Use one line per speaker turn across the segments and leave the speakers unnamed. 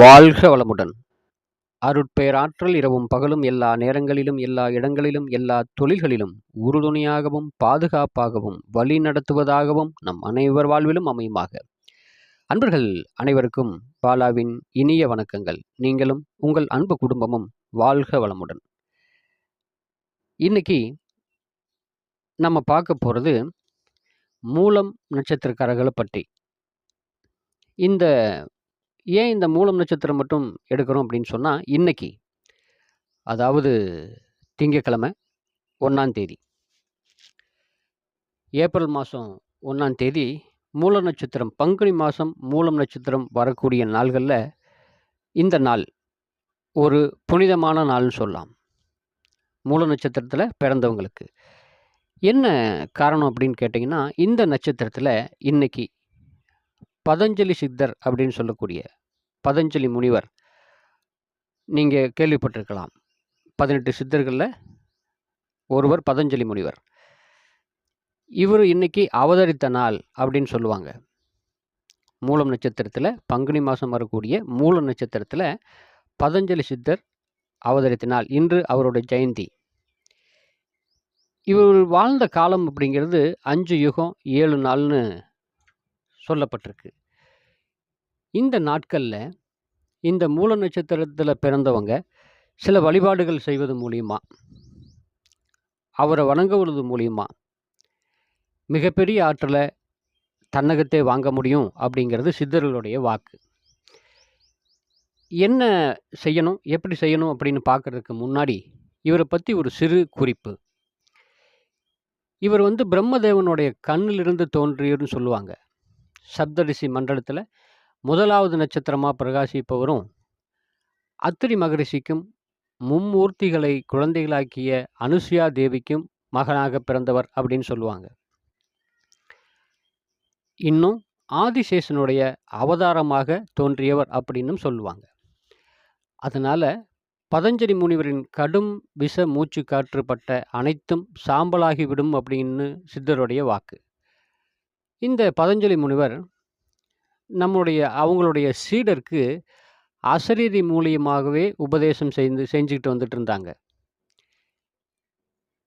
வாழ்க வளமுடன். அருட்பெயராற்றல் இரவும் பகலும் எல்லா நேரங்களிலும் எல்லா இடங்களிலும் எல்லா தொழில்களிலும் உறுதுணையாகவும் பாதுகாப்பாகவும் வழி நடத்துவதாகவும் நம் அனைவர் வாழ்விலும் அமையுமாக. அன்பர்கள் அனைவருக்கும் பாலாவின் இனிய வணக்கங்கள். நீங்களும் உங்கள் அன்பு குடும்பமும் வாழ்க வளமுடன். இன்னைக்கு நம்ம பார்க்க போகிறது மூலம் நட்சத்திரக்காரர்களை பற்றி. இந்த ஏன் இந்த மூலம் நட்சத்திரம் மட்டும் எடுக்கிறோம் அப்படின்னு சொன்னால் இன்னைக்கு அதாவது திங்கக்கிழமை ஒன்றாம் தேதி. ஏப்ரல் மாதம் ஒன்றாம் தேதி மூல நட்சத்திரம் பங்குனி மாதம் மூலம் நட்சத்திரம் வரக்கூடிய நாள்களில் இந்த நாள் ஒரு புனிதமான நாள்னு சொல்லலாம். மூல நட்சத்திரத்தில் பிறந்தவங்களுக்கு. என்ன காரணம் அப்படின்னு கேட்டிங்கன்னா இந்த நட்சத்திரத்தில் இன்னைக்கு பதஞ்சலி சித்தர் அப்படின்னு சொல்லக்கூடிய பதஞ்சலி முனிவர். நீங்கள் கேள்விப்பட்டிருக்கலாம். பதினெட்டு சித்தர்களில் ஒருவர் பதஞ்சலி முனிவர். இவர் இன்னைக்கு அவதரித்த நாள் அப்படின்னு சொல்லுவாங்க. மூலம் நட்சத்திரத்தில் பங்குனி மாதம் வரக்கூடிய மூல நட்சத்திரத்தில் பதஞ்சலி சித்தர் அவதரித்த நாள். இன்று அவருடைய ஜெயந்தி. இவர் வாழ்ந்த காலம் அப்படிங்கிறது அஞ்சு யுகம் ஏழு நாள்னு சொல்லப்பட்டிருக்கு. இந்த நாட்களில் இந்த மூல நட்சத்திரத்தில் பிறந்தவங்க சில வழிபாடுகள் செய்வது மூலியமா அவரை வணங்குவது மூலியமா மிகப்பெரிய ஆற்றலை தன்னகத்தை வாங்க முடியும் அப்படிங்கிறது சித்தர்களுடைய வாக்கு. என்ன செய்யணும் எப்படி செய்யணும் அப்படின்னு பார்க்கறதுக்கு முன்னாடி இவரை பற்றி ஒரு சிறு குறிப்பு. இவர் வந்து பிரம்மதேவனுடைய கண்ணிலிருந்து தோன்றியர்னு சொல்லுவாங்க. சப்தரிஷி மண்டலத்தில் முதலாவது நட்சத்திரமாக பிரகாசிப்பவரும் அத்திரி மகரிஷிக்கும் மும்மூர்த்திகளை குழந்தைகளாக்கிய அனுசுயா தேவிக்கும் மகனாக பிறந்தவர் அப்படின்னு சொல்லுவாங்க. இன்னும் ஆதிசேஷனுடைய அவதாரமாக தோன்றியவர் அப்படின்னும் சொல்லுவாங்க. அதனால் பதஞ்சலி முனிவரின் கடும் விஷ மூச்சு காற்றுப்பட்ட அனைத்தும் சாம்பலாகிவிடும் அப்படின்னு சித்தருடைய வாக்கு. இந்த பதஞ்சலி முனிவர் நம்முடைய அவங்களுடைய சீடருக்கு அசரீரி மூலியமாகவே உபதேசம் செய்து செஞ்சுக்கிட்டு வந்துட்டு இருந்தாங்க.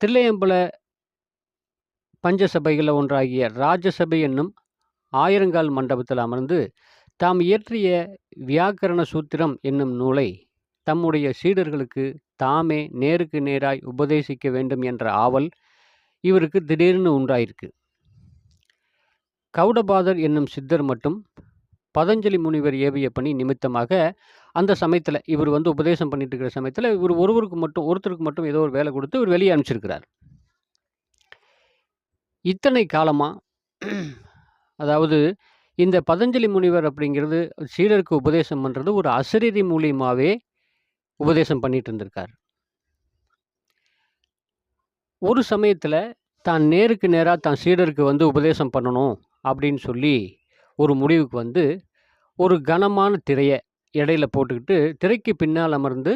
தில்லையம்பல பஞ்சசபைகளில் ஒன்றாகிய ராஜசபை என்னும் ஆயிரங்கால் மண்டபத்தில் அமர்ந்து தாம் இயற்றிய வியாக்கரண சூத்திரம் என்னும் நூலை தம்முடைய சீடர்களுக்கு தாமே நேருக்கு நேராய் உபதேசிக்க வேண்டும் என்ற ஆவல் இவருக்கு திடீர்னு உண்டாயிருக்கு. கௌடபாதர் என்னும் சித்தர் மட்டும் பதஞ்சலி முனிவர் ஏவிய பணி நிமித்தமாக அந்த சமயத்தில் இவர் வந்து உபதேசம் பண்ணிட்டு இருக்கிற சமயத்தில் இவர் ஒருவருக்கு மட்டும் ஒருத்தருக்கு மட்டும் ஏதோ ஒரு வேலை கொடுத்து இவர் வெளியே அனுப்பிச்சிருக்கிறார். இத்தனை காலமாக அதாவது இந்த பதஞ்சலி முனிவர் அப்படிங்கிறது சீடருக்கு உபதேசம் பண்ணுறது ஒரு அசரீரி மூலியமாகவே உபதேசம் பண்ணிட்டு இருந்திருக்கார். ஒரு சமயத்தில் தான் நேருக்கு நேராக தான் சீடருக்கு வந்து உபதேசம் பண்ணணும். அப்படின்னு சொல்லி ஒரு முடிவுக்கு வந்து ஒரு கனமான திரையை இடையில போட்டுக்கிட்டு திரைக்கு பின்னால் அமர்ந்து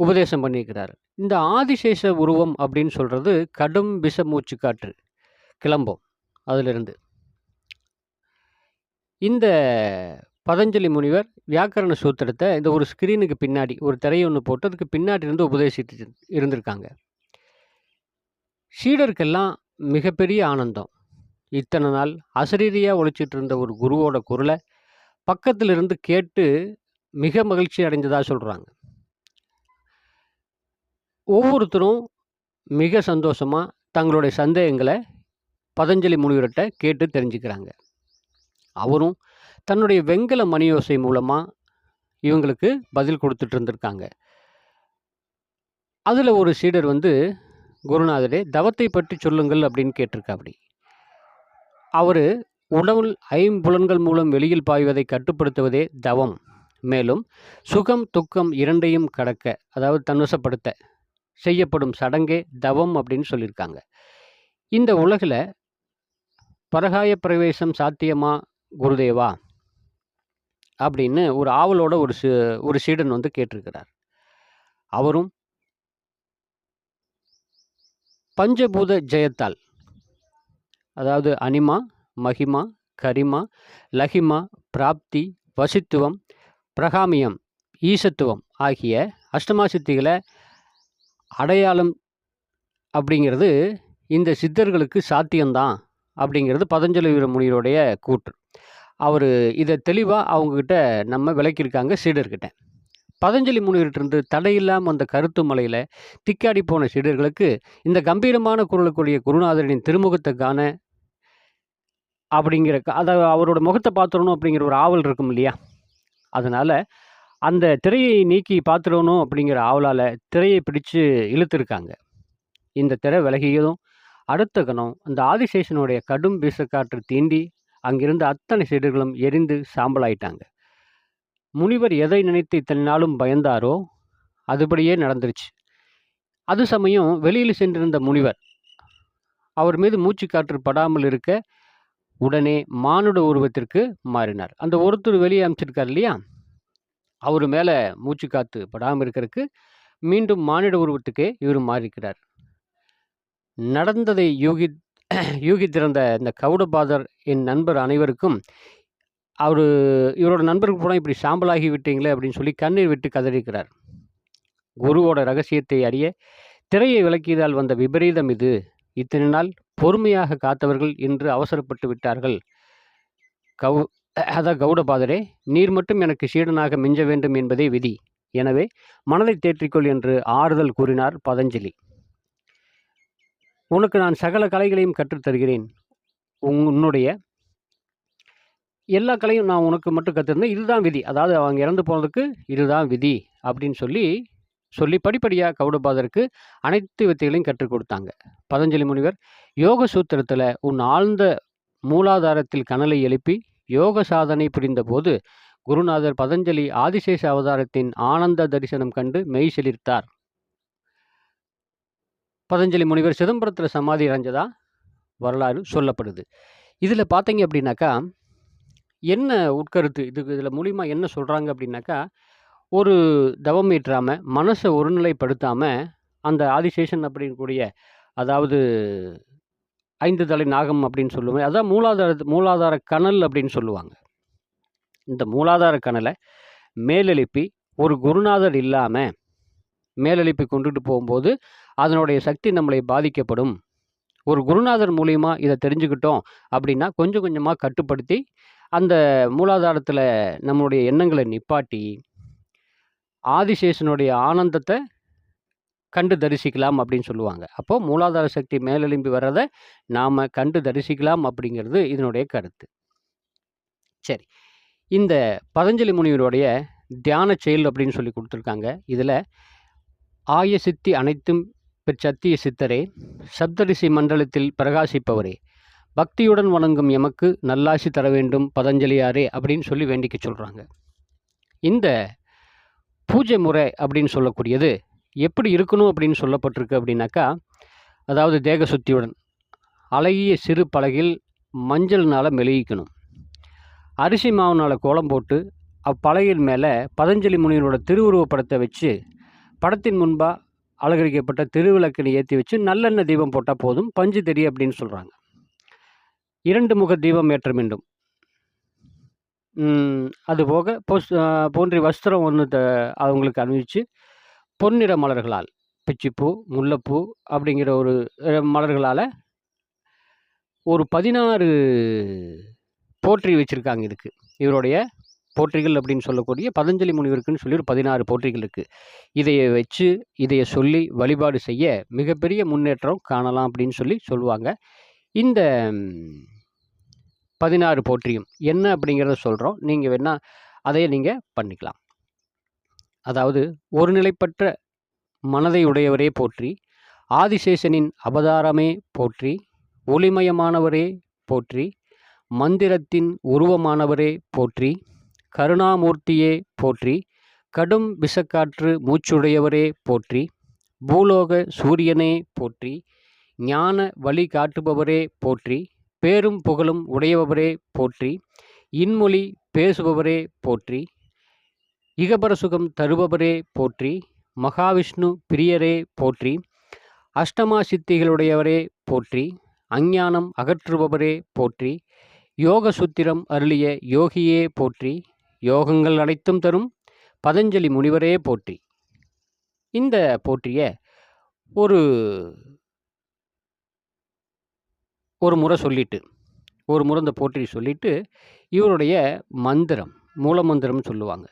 உபதேசம் பண்ணியிருக்கிறார். இந்த ஆதிசேஷ உருவம் அப்படின்னு சொல்கிறது கடும் விஷ மூச்சு காற்று கிளம்பும் அதிலிருந்து. இந்த பதஞ்சலி முனிவர் வியாக்கரண சூத்திரத்தை இந்த ஒரு ஸ்க்ரீனுக்கு பின்னாடி ஒரு திரையை ஒன்று போட்டு அதுக்கு பின்னாடி இருந்து உபதேசிட்டு இருந்திருக்காங்க. சீடருக்கெல்லாம் மிகப்பெரிய ஆனந்தம். இத்தனை நாள் அசரீரியாக ஒழிச்சிட்டு இருந்த ஒரு குருவோட குரலை பக்கத்தில் இருந்து கேட்டு மிக மகிழ்ச்சி அடைஞ்சதாக சொல்கிறாங்க ஒவ்வொருத்தரும் மிக சந்தோஷமாக தங்களுடைய சந்தேகங்களை பதஞ்சலி முனிவர்கிட்ட கேட்டு தெரிஞ்சுக்கிறாங்க. அவரும் தன்னுடைய வெங்கல மணியோசை மூலமாக இவங்களுக்கு பதில் கொடுத்துட்டு இருந்திருக்காங்க. அதில் ஒரு சீடர் வந்து குருநாதரே தவத்தை பற்றி சொல்லுங்கள் அப்படின்னு கேட்டிருக்காப்படி அவர் உடல் ஐம்புலன்கள் மூலம் வெளியில் பாய்வதை கட்டுப்படுத்துவதே தவம். மேலும் சுகம் துக்கம் இரண்டையும் கடக்க அதாவது தன்வசப்படுத்த செய்யப்படும் சடங்கே தவம் அப்படின்னு சொல்லியிருக்காங்க. இந்த உலகில் பரகாய பிரவேசம் சாத்தியமா குருதேவா? அப்படின்னு ஒரு ஆவலோட ஒரு சி ஒரு சீடன் வந்து கேட்டிருக்கிறார். அவரும் பஞ்சபூத ஜெயத்தால் அதாவது அனிமா மகிமா கரிமா லஹிமா பிராப்தி வசித்துவம் பிரகாமியம் ஈசத்துவம் ஆகிய அஷ்டமா சித்திகளை அடையாளம் அப்படிங்கிறது இந்த சித்தர்களுக்கு சாத்தியம்தான் அப்படிங்கிறது பதஞ்சலி வீரமுனியருடைய கூற்று. அவர் இதை தெளிவாக அவங்கக்கிட்ட நம்ம விளக்கியிருக்காங்க சீடர்கிட்ட. பதஞ்சலி முனிவர்கிட்டிருந்து தடையில்லாமல் அந்த கருத்து மலையில் திக்காடி போன சீடர்களுக்கு இந்த கம்பீரமான குரலுக்குரிய குருநாதரின் திருமுகத்தை காண அப்படிங்கிற அதை அவரோட முகத்தை பார்த்துடணும் அப்படிங்கிற ஒரு ஆவல் இருக்கும் இல்லையா? அதனால் அந்த திரையை நீக்கி பார்த்துடணும் அப்படிங்கிற ஆவலால் திரையை பிடிச்சு இழுத்துருக்காங்க. இந்த திரை விலகியதும் அடுத்த கணம் அந்த ஆதிசேஷனுடைய கடும் வீசக்காற்று தீண்டி அங்கிருந்த அத்தனை சீடர்களும் எரிந்து சாம்பலாயிட்டாங்க. முனிவர் எதை நினைத்து இத்தனை நாளும் பயந்தாரோ அதுபடியே நடந்துருச்சு. அது சமயம் வெளியில் சென்றிருந்த முனிவர் அவர் மீது மூச்சு காற்று படாமல் இருக்க உடனே மானுட உருவத்திற்கு மாறினார். அந்த ஒருத்தர் வெளியே அமைச்சிருக்கார் இல்லையா? அவர் மேலே மூச்சு காத்து படாமல் இருக்கிறதுக்கு மீண்டும் மானிட உருவத்துக்கே இவர் மாறிக்கிறார் நடந்ததை யூகி யூகித்திருந்த இந்த கவுடபாதர் என் நண்பர் அனைவருக்கும் அவர் இவரோட நண்பருக்கு போனால் இப்படி சாம்பலாகி விட்டீங்களே அப்படின்னு சொல்லி கண்ணீர் விட்டு கதறிக்கிறார் குருவோட ரகசியத்தை அறிய திரையை விளக்கியதால் வந்த விபரீதம் இது. இத்தனை நாள் பொறுமையாக காத்தவர்கள் இன்று அவசரப்பட்டு விட்டார்கள். கவு அத கௌடபாதரே நீர் மட்டும் எனக்கு சீடனாக மிஞ்ச வேண்டும் என்பதே விதி. எனவே மனதை தேற்றிக்கொள் என்று ஆறுதல் கூறினார் பதஞ்சலி. உனக்கு நான் சகல கலைகளையும் கற்றுத்தருகிறேன் உன்னுடைய எல்லா கலையும் நான் உனக்கு மட்டும் கற்றுருந்தேன் இதுதான் விதி. அதாவது அவங்க இறந்து போனதுக்கு இதுதான் விதி. அப்படின்னு சொல்லி சொல்லி படிப்படியாக கவுடபாதருக்கு அனைத்து வித்தைகளையும் கற்றுக் கொடுத்தாங்க. பதஞ்சலி முனிவர் யோக சூத்திரத்தில் உன் ஆழ்ந்த மூலாதாரத்தில் கனலை எழுப்பி யோக சாதனை புரிந்தபோது குருநாதர் பதஞ்சலி ஆதிசேஷ அவதாரத்தின் ஆனந்த தரிசனம் கண்டு மெய் செலிர்த்தார். பதஞ்சலி முனிவர் சிதம்பரத்தில் சமாதி அடைஞ்சதா? வரலாறு சொல்லப்படுது. இதில் பார்த்தீங்க அப்படின்னாக்கா என்ன உட்கருத்து இதுக்கு இதில் மூலிமா என்ன சொல்கிறாங்க அப்படின்னாக்கா ஒரு தவம் ஏற்றாமல் மனசை ஒருநிலைப்படுத்தாமல் அந்த ஆதிசேஷன் அப்படிங்கக்கூடிய அதாவது ஐந்து தலை நாகம் அப்படின்னு சொல்லுவாங்க அதான் மூலாதார மூலாதார கனல் அப்படின்னு சொல்லுவாங்க. இந்த மூலாதார கனலை மேலெழுப்பி ஒரு குருநாதர் இல்லாமல் மேலெழுப்பி கொண்டுட்டு போகும்போது அதனுடைய சக்தி நம்மளை பாதிக்கப்படும். ஒரு குருநாதர் மூலியமாக இதை தெரிஞ்சுக்கிட்டோம் அப்படின்னா கொஞ்சம் கொஞ்சமாக கட்டுப்படுத்தி அந்த மூலாதாரத்தில் நம்மளுடைய எண்ணங்களை நிப்பாட்டி ஆதிசேஷனுடைய ஆனந்தத்தை கண்டு தரிசிக்கலாம் அப்படின்னு சொல்லுவாங்க. அப்போது மூலாதார சக்தி மேலெலும்பி வர்றதை நாம் கண்டு தரிசிக்கலாம் அப்படிங்கிறது இதனுடைய கருத்து. சரி. இந்த பதஞ்சலி முனிவருடைய தியான செயல் அப்படின்னு சொல்லி கொடுத்துருக்காங்க. இதில் ஆய சித்தி அனைத்தும் பெற்சத்திய சித்தரே சப்தரிசி மண்டலத்தில் பிரகாசிப்பவரே பக்தியுடன் வணங்கும் எமக்கு நல்லாசி தர வேண்டும் பதஞ்சலியாரே அப்படின்னு சொல்லி வேண்டிக்க சொல்கிறாங்க இந்த பூஜை முறை அப்படின்னு சொல்லக்கூடியது எப்படி இருக்கணும் அப்படின்னு சொல்லப்பட்டிருக்கு அப்படின்னாக்கா அதாவது தேக சுத்தியுடன் அழகிய சிறு பலகில் மஞ்சள்னால் மெழுகிக்கணும். அரிசி மாவுனால் கோலம் போட்டு அப்பலகையின் மேலே பதஞ்சலி முனிவரோட திருவுருவப் படத்தை வச்சு படத்தின் முன்பாக அலங்கரிக்கப்பட்ட திருவிளக்கினை ஏற்றி வச்சு நல்லெண்ணெய் தீபம் போட்டால் போதும் பஞ்சு தெரி அப்படின்னு சொல்கிறாங்க இரண்டு முக தீபம் ஏற்ற வேண்டும். அதுபோக பொஸ் போன்றி வஸ்திரம் ஒன்று த அவங்களுக்கு அணிவிச்சு பொன்னிற மலர்களால் பிச்சிப்பூ முல்லைப்பூ அப்படிங்கிற ஒரு மலர்களால் ஒரு பதினாறு போற்றி வச்சுருக்காங்க இதுக்கு. இவருடைய போற்றிகள் அப்படின்னு சொல்லக்கூடிய பதஞ்சலி முனிவருக்குன்னு சொல்லி ஒரு பதினாறு போற்றிகள் இருக்குது இதையை வச்சு இதையை சொல்லி வழிபாடு செய்ய மிகப்பெரிய முன்னேற்றம் காணலாம் அப்படின்னு சொல்லி சொல்லுவாங்க. இந்த பதினாறு போற்றியும். என்ன அப்படிங்கிறத சொல்கிறோம் நீங்கள் வேணால் அதையே நீங்கள் பண்ணிக்கலாம். அதாவது ஒரு நிலைப்பற்ற மனதை உடையவரே போற்றி ஆதிசேஷனின் அவதாரமே போற்றி ஒளிமயமானவரே போற்றி மந்திரத்தின் உருவமானவரே போற்றி கருணாமூர்த்தியே போற்றி கடும் விஷக்காற்று மூச்சுடையவரே போற்றி பூலோக சூரியனே போற்றி ஞான வழி காட்டுபவரே போற்றி பேரும் புகழும் உடையவரே போற்றி. இன்மொழி பேசுபவரே போற்றி. இகபர சுகம் தருபவரே போற்றி. மகாவிஷ்ணு பிரியரே போற்றி. அஷ்டமா சித்திகளுடையவரே போற்றி. அஞ்ஞானம் அகற்றுபவரே போற்றி. யோக சுத்திரம் அருளிய யோகியே போற்றி. யோகங்கள் அனைத்தும் தரும் பதஞ்சலி முனிவரே போற்றி. இந்த போற்றிய ஒரு ஒரு முறை சொல்லிட்டு ஒரு முறை இந்த போற்றி சொல்லிவிட்டு இவருடைய மந்திரம் மூலமந்திரம்னு சொல்லுவாங்க.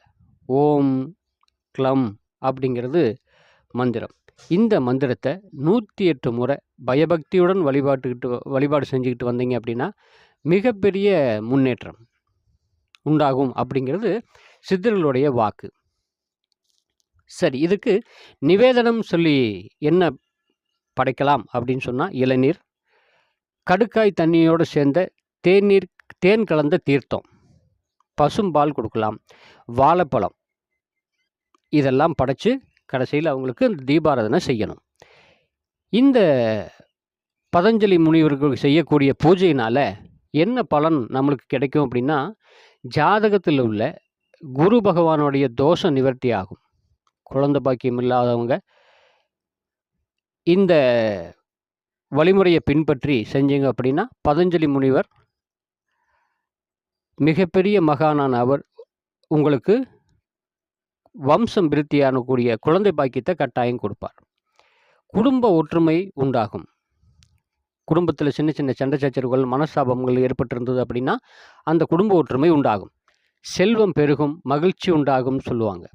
ஓம் க்ளம் அப்படிங்கிறது மந்திரம். இந்த மந்திரத்தை நூற்றி எட்டு முறை பயபக்தியுடன் வழிபாட்டுக்கிட்டு வழிபாடு செஞ்சுக்கிட்டு வந்தீங்க அப்படின்னா மிகப்பெரிய முன்னேற்றம் உண்டாகும் அப்படிங்கிறது சித்தர்களுடைய வாக்கு. சரி இதுக்கு நிவேதனம் சொல்லி என்ன படைக்கலாம் அப்படின்னு சொன்னால் இளநீர் கடுக்காய் தண்ணியோடு சேர்ந்த தேநீர் தேன் கலந்த தீர்த்தம். பசும்பால் கொடுக்கலாம். வாழைப்பழம். இதெல்லாம் படைத்து கடைசியில் அவங்களுக்கு இந்த தீபாராதனை செய்யணும். இந்த பதஞ்சலி முனிவர்கள் செய்யக்கூடிய பூஜையினால் என்ன பலன் நம்மளுக்கு கிடைக்கும் அப்படின்னா ஜாதகத்தில் உள்ள குரு பகவானுடைய தோஷ நிவர்த்தி ஆகும். குழந்த பாக்கியம் இல்லாதவங்க இந்த வழிமுறையை பின்பற்றி செஞ்சீங்க அப்படின்னா பதஞ்சலி முனிவர் மிகப்பெரிய மகானான அவர் உங்களுக்கு வம்சம் விருத்தியானக்கூடிய குழந்தை பாக்கியத்தை கட்டாயம் கொடுப்பார். குடும்ப ஒற்றுமை உண்டாகும். குடும்பத்தில் சின்ன சின்ன சண்டை சச்சரவுகள் மனஸ்தாபங்கள் ஏற்பட்டிருந்தது அப்படின்னா அந்த குடும்ப ஒற்றுமை உண்டாகும். செல்வம் பெருகும் மகிழ்ச்சி உண்டாகும் சொல்லுவாங்க.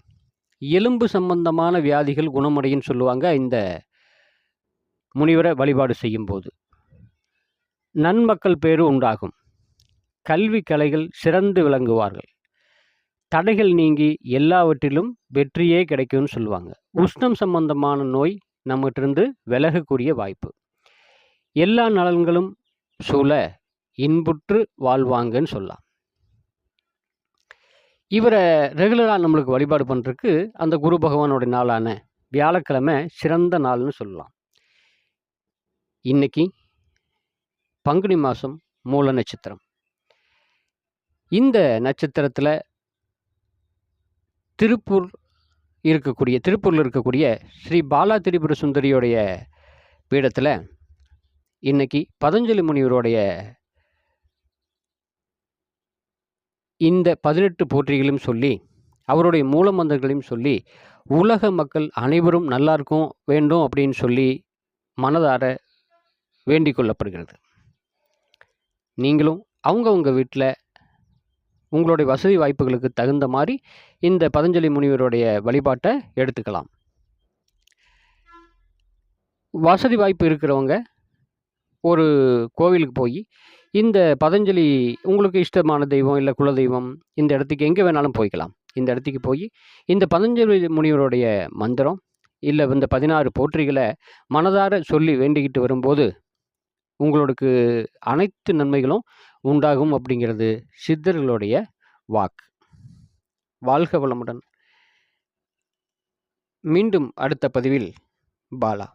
எலும்பு சம்பந்தமான வியாதிகள் குணமடையும் சொல்லுவாங்க இந்த முனிவரை வழிபாடு செய்யும்போது. நன்மக்கள் பேரு உண்டாகும். கல்வி கலைகள் சிறந்து விளங்குவார்கள். தடைகள் நீங்கி எல்லாவற்றிலும் வெற்றியே கிடைக்கும்னு சொல்லுவாங்க. உஷ்ணம் சம்பந்தமான நோய் நம்மகிட்டிருந்து விலகக்கூடிய வாய்ப்பு. எல்லா நலன்களும் சூழ இன்புற்று வாழ்வாங்கன்னு சொல்லலாம். இவரை ரெகுலராக நம்மளுக்கு வழிபாடு பண்ணுறதுக்கு அந்த குரு பகவானோட நாளான வியாழக்கிழமை சிறந்த நாள்னு சொல்லலாம். இன்னைக்கு பங்குனி மாதம் மூல நட்சத்திரம். இந்த நட்சத்திரத்தில் திருப்பூர் இருக்கக்கூடிய திருப்பூரில் இருக்கக்கூடிய ஸ்ரீ பாலா திரிபுர சுந்தரியோடைய பீடத்தில் இன்னைக்கு பதஞ்சலி முனிவருடைய இந்த பதினெட்டு போற்றிகளையும் சொல்லி அவருடைய மூலமந்திரங்களையும் சொல்லி உலக மக்கள் அனைவரும் நல்லா இருக்கும் வேண்டும் அப்படின்னு சொல்லி மனதார வேண்டிக் கொள்ளப்படுகிறது. நீங்களும் அவங்கவுங்க வீட்டில் உங்களுடைய வசதி வாய்ப்புகளுக்கு தகுந்த மாதிரி இந்த பதஞ்சலி முனிவருடைய வழிபாட்டை எடுத்துக்கலாம். வசதி வாய்ப்பு இருக்கிறவங்க ஒரு கோவிலுக்கு போய் இந்த பதஞ்சலி உங்களுக்கு இஷ்டமான தெய்வம் இல்லை குலதெய்வம் இந்த இடத்துக்கு எங்கே வேணாலும் போய்க்கலாம். இந்த இடத்துக்கு போய் இந்த பதஞ்சலி முனிவருடைய மந்திரம் இல்லை இந்த பதினாறு போற்றிகளை மனதார சொல்லி வேண்டிக்கிட்டு வரும்போது உங்களுக்கு அனைத்து நன்மைகளும் உண்டாகும் அப்படிங்கிறது சித்தர்களுடைய வாக்கு. வாழ்க வளமுடன். மீண்டும் அடுத்த பதிவில் பாலா